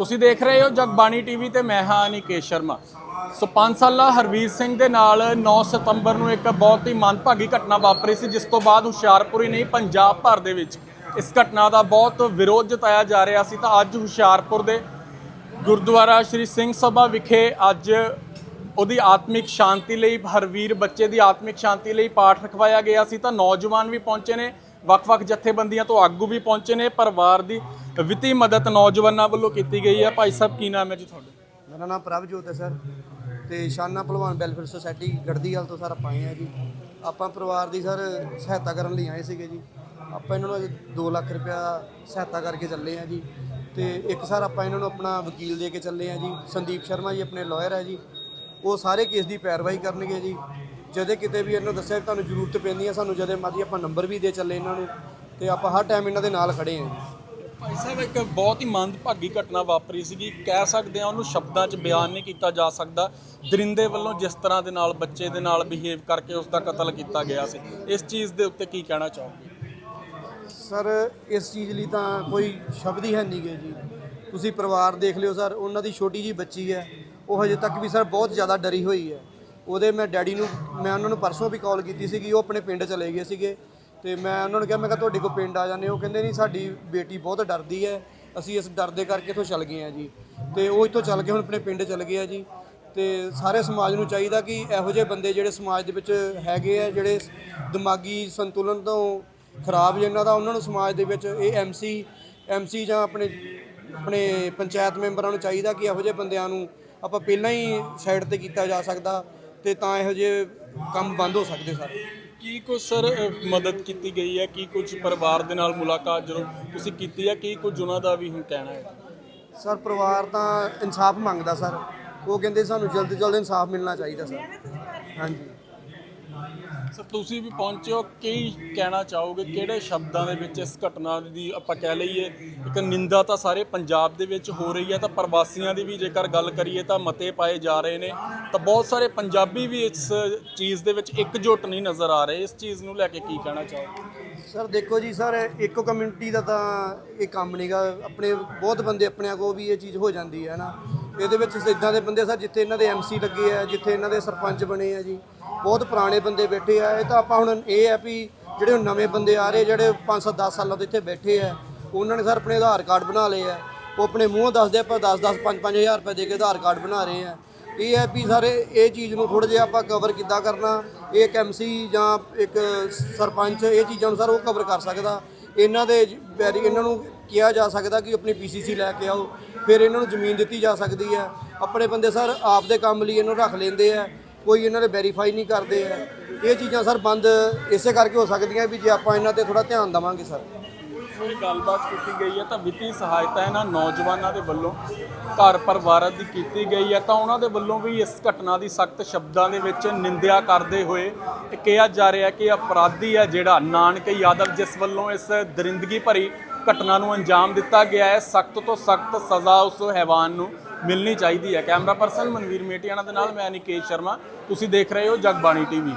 ਤੁਸੀਂ ਦੇਖ ਰਹੇ ਹੋ ਜਗਬਾਣੀ ਟੀਵੀ ਤੇ ਮੈਂ ਹਾਂ ਅਨਿਕੇਸ਼ ਸ਼ਰਮਾ। ਸੋ 5 ਸਾਲਾ ਹਰਵੀਰ ਸਿੰਘ ਦੇ ਨਾਲ 9 ਸਤੰਬਰ ਨੂੰ ਇੱਕ ਬਹੁਤ ਹੀ ਮੰਦਭਾਗੀ ਘਟਨਾ ਵਾਪਰੀ ਸੀ, ਜਿਸ ਤੋਂ ਬਾਅਦ ਹੁਸ਼ਿਆਰਪੁਰ ਹੀ ਨਹੀਂ, ਪੰਜਾਬ ਭਰ ਦੇ ਵਿੱਚ ਇਸ ਘਟਨਾ ਦਾ ਬਹੁਤ ਵਿਰੋਧ ਜਤਾਇਆ ਜਾ ਰਿਹਾ ਸੀ। ਤਾਂ ਅੱਜ ਹੁਸ਼ਿਆਰਪੁਰ ਦੇ ਗੁਰਦੁਆਰਾ ਸ਼੍ਰੀ ਸਿੰਘ ਸਭਾ ਵਿਖੇ ਅੱਜ ਉਹਦੀ ਆਤਮਿਕ ਸ਼ਾਂਤੀ ਲਈ, ਹਰਵੀਰ ਬੱਚੇ ਦੀ ਆਤਮਿਕ ਸ਼ਾਂਤੀ ਲਈ ਪਾਠ ਰਖਵਾਇਆ ਗਿਆ ਸੀ। ਤਾਂ ਨੌਜਵਾਨ ਵੀ ਪਹੁੰਚੇ ਨੇ। ਵੱਖ-ਵੱਖ ਜਥੇਬੰਦੀਆਂ ਤੋਂ ਆਗੂ ਵੀ ਪਹੁੰਚੇ ਨੇ, ਪਰਿਵਾਰ ਦੀ ਵਿੱਤੀ ਮਦਦ ਨੌਜਵਾਨਾਂ ਵੱਲੋਂ ਕੀਤੀ ਗਈ ਹੈ। ਭਾਈ ਸਾਹਿਬ, ਕੀ ਨਾਮ ਹੈ ਜੀ ਤੁਹਾਡਾ? ਮੇਰਾ ਨਾਮ ਪ੍ਰਭਜੋਤ ਹੈ, ਸਰ। ਤੇ ਸ਼ਾਨਾ ਭਲਵਾਨ ਵੈਲਫੇਅਰ ਸੁਸਾਇਟੀ ਗੜਦੀਵਾਲ ਤੋਂ ਸਰ ਆਪਾਂ ਆਏ ਆ ਜੀ। ਆਪਾਂ ਪਰਿਵਾਰ ਦੀ ਸਰ ਸਹਾਇਤਾ ਕਰਨ ਲਈ ਆਏ ਸੀਗੇ ਜੀ। ਆਪਾਂ ਇਹਨਾਂ ਨੂੰ ਅੱਜ 2 ਲੱਖ ਰੁਪਇਆ ਸਹਾਇਤਾ ਕਰਕੇ ਚੱਲੇ ਆ ਜੀ। ਤੇ ਇੱਕ ਸਰ ਆਪਾਂ ਇਹਨਾਂ ਨੂੰ ਆਪਣਾ ਵਕੀਲ ਦੇ ਕੇ ਚੱਲੇ ਆ ਜੀ। ਸੰਦੀਪ ਸ਼ਰਮਾ ਜੀ, ਆਪਣੇ ਲਾਇਰ ਹੈ ਜੀ। ਉਹ ਸਾਰੇ ਕੇਸ ਦੀ ਪੈਰਵਾਈ ਕਰਨਗੇ ਜੀ। ਜਦੇ ਕਿਤੇ ਵੀ ਇਹਨਾਂ ਦੱਸਿਆ ਕਿ ਤੁਹਾਨੂੰ ਜ਼ਰੂਰਤ ਪੈਂਦੀ ਹੈ ਸਾਨੂੰ ਜਦੇ ਮਰਜ਼ੀ ਆਪਾਂ ਨੰਬਰ ਵੀ ਦੇ ਚੱਲੇ ਇਹਨਾਂ ਨੂੰ ਤੇ ਆਪਾਂ ਹਰ ਟਾਈਮ ਇਹਨਾਂ ਦੇ ਨਾਲ ਖੜੇ ਆ। ਜੀ ਭਾਈ ਸਾਹਿਬ ਇੱਕ ਬਹੁਤ ਹੀ ਮੰਦਭਾਗੀ ਘਟਨਾ ਵਾਪਰੀ ਸੀਗੀ। ਕਹਿ ਸਕਦੇ ਆ ਉਹਨੂੰ ਸ਼ਬਦਾਂ 'ਚ ਬਿਆਨ ਨਹੀਂ ਕੀਤਾ ਜਾ ਸਕਦਾ। ਦਰਿੰਦੇ ਵੱਲੋਂ ਜਿਸ ਤਰ੍ਹਾਂ ਦੇ ਨਾਲ ਬੱਚੇ ਦੇ ਨਾਲ ਬਿਹੇਵ ਕਰਕੇ ਉਸ ਦਾ ਕਤਲ ਕੀਤਾ ਗਿਆ ਸੀ। ਇਸ ਚੀਜ਼ ਦੇ ਉੱਤੇ ਕੀ ਕਹਿਣਾ ਚਾਹੋਗੇ? ਸਰ ਇਸ ਚੀਜ਼ ਲਈ ਤਾਂ ਕੋਈ ਸ਼ਬਦ ਹੀ ਹੈ ਨਹੀਂ ਗੇ ਜੀ। ਤੁਸੀਂ ਪਰਿਵਾਰ ਦੇਖ ਲਿਓ ਸਰ ਉਹਨਾਂ ਦੀ ਛੋਟੀ ਜੀ ਬੱਚੀ ਹੈ। ਉਹ ਹਜੇ ਤੱਕ ਵੀ ਸਰ ਬਹੁਤ ਜ਼ਿਆਦਾ ਡਰੀ ਹੋਈ ਹੈ। ਉਹਦੇ ਮੈਂ ਡੈਡੀ ਨੂੰ, ਮੈਂ ਉਹਨਾਂ ਨੂੰ ਪਰਸੋਂ ਵੀ ਕਾਲ ਕੀਤੀ ਸੀਗੀ, ਉਹ ਆਪਣੇ ਪਿੰਡ ਚਲੇ ਗਏ ਸੀਗੇ। ਤੇ ਮੈਂ ਉਹਨਾਂ ਨੂੰ ਕਿਹਾ, ਮੈਂ ਕਿਹਾ ਤੁਹਾਡੇ ਕੋਲ ਪਿੰਡ ਆ ਜਾਂਦੇ ਉਹ ਕਹਿੰਦੇ, ਨਹੀਂ, ਸਾਡੀ ਬੇਟੀ ਬਹੁਤ ਡਰਦੀ ਹੈ। ਅਸੀਂ ਇਸ ਡਰ ਦੇ ਕਰਕੇ ਇੱਥੋਂ ਚੱਲ ਗਏ ਆ ਜੀ। ਤੇ ਉਹ ਇੱਥੋਂ ਚੱਲ ਕੇ ਹੁਣ ਆਪਣੇ ਪਿੰਡ ਚਲੇ ਗਏ ਆ ਜੀ। ਤੇ ਸਾਰੇ ਸਮਾਜ ਨੂੰ ਚਾਹੀਦਾ ਕਿ ਇਹੋ ਜਿਹੇ ਬੰਦੇ ਜਿਹੜੇ ਸਮਾਜ ਦੇ ਵਿੱਚ ਹੈਗੇ ਆ, ਜਿਹੜੇ ਦਿਮਾਗੀ ਸੰਤੁਲਨ ਤੋਂ ਖਰਾਬ ਜਿਨ੍ਹਾਂ ਦਾ, ਉਹਨਾਂ ਨੂੰ ਸਮਾਜ ਦੇ ਵਿੱਚ ਇਹ ਐਮਸੀ ਐਮਸੀ ਜਾਂ ਆਪਣੇ ਆਪਣੇ ਪੰਚਾਇਤ ਮੈਂਬਰਾਂ ਨੂੰ ਚਾਹੀਦਾ ਕਿ ਇਹੋ ਜਿਹੇ ਬੰਦਿਆਂ ਨੂੰ ਆਪਾਂ ਪਹਿਲਾਂ ਹੀ ਸਾਈਡ ਤੇ ਕੀਤਾ ਜਾ ਸਕਦਾ। ਤੇ ਤਾਂ ਇਹੋ ਜਿਹੇ ਕੰਮ ਬੰਦ ਹੋ ਸਕਦੇ ਸਰ। ਕੀ ਕੁਝ ਸਰ ਅਹ, ਮਦਦ ਕੀਤੀ ਗਈ ਹੈ? ਕੀ ਕੁਝ ਪਰਿਵਾਰ ਦੇ ਨਾਲ ਮੁਲਾਕਾਤ ਜਦੋਂ ਤੁਸੀਂ ਕੀਤੀ ਹੈ ਕੀ ਕੁਝ ਉਹਨਾਂ ਦਾ ਵੀ ਹੁਣ ਕਹਿਣਾ ਹੈ? ਸਰ ਪਰਿਵਾਰ ਤਾਂ ਇਨਸਾਫ ਮੰਗਦਾ ਸਰ। ਉਹ ਕਹਿੰਦੇ ਸਾਨੂੰ ਜਲਦ ਤੋਂ ਜਲਦ ਇਨਸਾਫ ਮਿਲਣਾ ਚਾਹੀਦਾ ਸਰ। ਹਾਂਜੀ। ਸਰ, ਤੁਸੀਂ ਵੀ ਪਹੁੰਚਿਓ ਕੀ ਕਹਿਣਾ ਚਾਹੋਗੇ? ਕਿਹੜੇ ਸ਼ਬਦਾਂ ਦੇ ਵਿੱਚ ਇਸ ਘਟਨਾ ਦੀ ਆਪਾਂ ਕਹਿ ਲਈਏ, ਇੱਕ ਨਿੰਦਾ ਤਾਂ ਸਾਰੇ ਪੰਜਾਬ ਦੇ ਵਿੱਚ ਹੋ ਰਹੀ ਹੈ, ਤਾਂ ਪ੍ਰਵਾਸੀਆਂ ਦੀ ਵੀ ਜੇਕਰ ਗੱਲ ਕਰੀਏ ਤਾਂ ਮਤੇ ਪਾਏ ਜਾ ਰਹੇ ਨੇ। ਤਾਂ ਬਹੁਤ ਸਾਰੇ ਪੰਜਾਬੀ ਵੀ ਇਸ ਚੀਜ਼ ਦੇ ਵਿੱਚ ਇਕਜੁੱਟ ਨਹੀਂ ਨਜ਼ਰ ਆ ਰਹੇ। ਇਸ ਚੀਜ਼ ਨੂੰ ਲੈ ਕੇ ਕੀ ਕਹਿਣਾ ਚਾਹੋਗੇ? ਸਰ, ਦੇਖੋ ਜੀ, ਸਰ, ਇੱਕੋ ਕਮਿਊਨਿਟੀ ਦਾ ਤਾਂ ਇਹ ਕੰਮ ਨਹੀਂਗਾ ਆਪਣੇ, ਬਹੁਤ ਬੰਦੇ ਆਪਣਿਆਂ ਕੋ ਵੀ ਇਹ ਚੀਜ਼ ਹੋ ਜਾਂਦੀ ਹੈ ਨਾ। ਇਹਦੇ ਵਿੱਚ ਇਦਾਂ ਦੇ ਬੰਦੇ ਸਰ, ਜਿੱਥੇ ਇਹਨਾਂ ਦੇ ਐਮਸੀ ਲੱਗੇ ਆ, ਜਿੱਥੇ ਇਹਨਾਂ ਦੇ ਸਰਪੰਚ ਬਣੇ ਆ ਜੀ। ਬਹੁਤ ਪੁਰਾਣੇ ਬੰਦੇ ਬੈਠੇ ਆ, ਇਹ ਤਾਂ ਆਪਾਂ ਹੁਣ ਇਹ ਹੈ ਵੀ ਜਿਹੜੇ ਹੁਣ ਨਵੇਂ ਬੰਦੇ ਆ ਰਹੇ, ਜਿਹੜੇ 5-7 10 ਸਾਲਾਂ ਤੋਂ ਇੱਥੇ ਬੈਠੇ ਆ, ਉਹਨਾਂ ਨੇ ਸਰ ਆਪਣੇ ਆਧਾਰ ਕਾਰਡ ਬਣਾ ਲਏ ਆ, ਉਹ ਆਪਣੇ ਮੂੰਹੋਂ ਦੱਸਦੇ ਆਪਾਂ 10-10 5-5000 ਰੁਪਏ ਦੇ ਕੇ ਆਧਾਰ ਕਾਰਡ ਬਣਾ ਰਹੇ ਆ। ਇਹ ਹੈ ਵੀ ਸਾਰੇ, ਇਹ ਚੀਜ਼ ਨੂੰ ਥੋੜਾ ਜਿਹਾ ਆਪਾਂ ਕਵਰ ਕਿੱਦਾਂ ਕਰਨਾ, ਇਹ ਇੱਕ ਐਮਸੀ ਜਾਂ ਇੱਕ ਸਰਪੰਚ, ਇਹ ਚੀਜ਼ਾਂ ਨੂੰ ਸਰ ਉਹ ਕਵਰ ਕਰ ਸਕਦਾ। ਇਹਨਾਂ ਦੇ ਜ- ਇਹਨਾਂ ਨੂੰ ਕਿਹਾ ਜਾ ਸਕਦਾ ਕਿ ਆਪਣੀ ਪੀਸੀਸੀ ਲੈ ਕੇ ਆਓ, ਫਿਰ ਇਹਨਾਂ ਨੂੰ ਜ਼ਮੀਨ ਦਿੱਤੀ ਜਾ ਸਕਦੀ ਹੈ ਆਪਣੇ ਬੰਦੇ ਸਰ ਆਪ ਦੇ ਕੰਮ ਲਈ ਇਹਨੂੰ ਰੱਖ ਲੈਂਦੇ ਆ ਕੋਈ ਇਹਨਾਂ ਦੇ ਵੈਰੀਫਾਈ ਨਹੀਂ ਕਰਦੇ ਆ। ਇਹ ਚੀਜ਼ਾਂ ਸਰ ਬੰਦ ਇਸੇ ਕਰਕੇ ਹੋ ਸਕਦੀਆਂ ਵੀ ਜੇ ਆਪਾਂ ਇਹਨਾਂ ਤੇ ਥੋੜਾ ਧਿਆਨ ਦੇਵਾਂਗੇ ਸਰ। ਇਹ ਗੱਲਬਾਤ ਕੀਤੀ ਗਈ ਹੈ ਤਾਂ ਵਿੱਤੀ ਸਹਾਇਤਾ ਇਹਨਾਂ ਨੌਜਵਾਨਾਂ ਦੇ ਵੱਲੋਂ ਘਰ ਪਰਿਵਾਰਾਂ ਦੀ ਕੀਤੀ ਗਈ ਹੈ ਤਾਂ ਉਹਨਾਂ ਦੇ ਵੱਲੋਂ ਵੀ ਇਸ ਘਟਨਾ ਦੀ ਸਖਤ ਸ਼ਬਦਾਂ ਦੇ ਵਿੱਚ ਨਿੰਦਿਆ ਕਰਦੇ ਹੋਏ ਕਿਹਾ ਜਾ ਰਿਹਾ ਕਿ ਅਪਰਾਧੀ ਹੈ ਜਿਹੜਾ ਨਾਨਕ ਯਾਦਵ ਜਿਸ ਵੱਲੋਂ ਇਸ ਦਰਿੰਦਗੀ ਭਰੀ ਘਟਨਾ ਨੂੰ ਅੰਜਾਮ ਦਿੱਤਾ ਗਿਆ ਹੈ। ਸਖਤ ਤੋਂ ਸਖਤ ਸਜ਼ਾ ਉਸ ਹੈਵਾਨ ਨੂੰ ਮਿਲਣੀ ਚਾਹੀਦੀ ਹੈ। ਕੈਮਰਾ ਪਰਸਨ ਮਨਵੀਰ ਮੇਟੀਆਣਾ ਦੇ ਨਾਲ, ਮੈਂ ਨਿਕੇਸ਼ ਸ਼ਰਮਾ। ਤੁਸੀਂ ਦੇਖ ਰਹੇ ਹੋ ਜਗਬਾਣੀ ਟੀਵੀ।